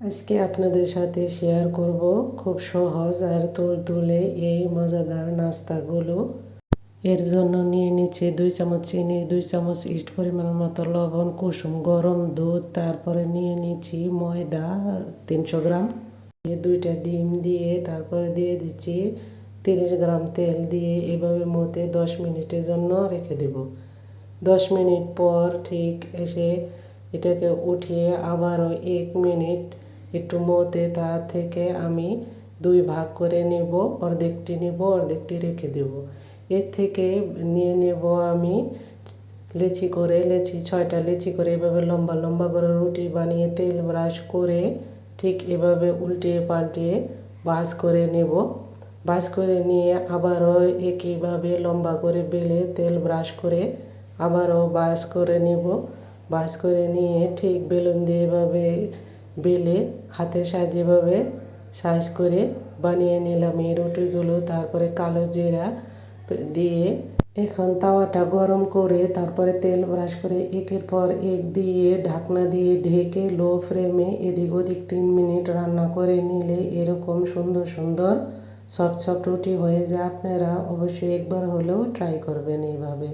আজকে আপনাদের সাথে শেয়ার করব খুব সহজ আর তোর তুলে এই মজাদার নাস্তাগুলো। এর জন্য নিয়ে নিচ্ছে দুই চামচ চিনি, দুই চামচ ইস্ট পরিমাণ মতো লবণ, কুসুম, গরম দুধ, তারপরে নিয়ে নিচ্ছি ময়দা, তিনশো গ্রাম। দুইটা ডিম দিয়ে তারপরে দিয়ে দিচ্ছি তিরিশ গ্রাম তেল দিয়ে এভাবে মতে দশ মিনিটের জন্য রেখে দেব। দশ মিনিট পর ঠিক এসে এটাকে উঠিয়ে আবারও এক মিনিট একটু মতে তার থেকে আমি দুই ভাগ করে নেব, অর্ধেকটি নেব, অর্ধেকটি রেখে দেব। এর থেকে নিয়ে নেব আমি লেচি করে, লেচি, ছয়টা লেচি করে এভাবে লম্বা লম্বা করে রুটি বানিয়ে তেল ব্রাশ করে ঠিক এভাবে উল্টিয়ে পাল্টিয়ে বাস করে নেব। বাস করে নিয়ে আবারও একইভাবে লম্বা করে বেলে তেল ব্রাশ করে আবারও বাস করে নেব। বাস করে নিয়ে ঠিক বেলুন দিয়ে এভাবে বেলে হাতের সাহায্যে এভাবে সাইজ করে বানিয়ে নিলাম। এই রুটিগুলো তারপরে কালো জিরা দিয়ে এখন তাওয়াটা গরম করে তারপরে তেল ব্রাশ করে একের পর এক দিয়ে ঢাকনা দিয়ে ঢেকে লো ফ্লেমে এদিক ওদিক তিন মিনিট রান্না করে নিলে এরকম সুন্দর সুন্দর সফট সফট রুটি হয়ে যায়। আপনারা অবশ্যই একবার হলেও ট্রাই করবেন এইভাবে।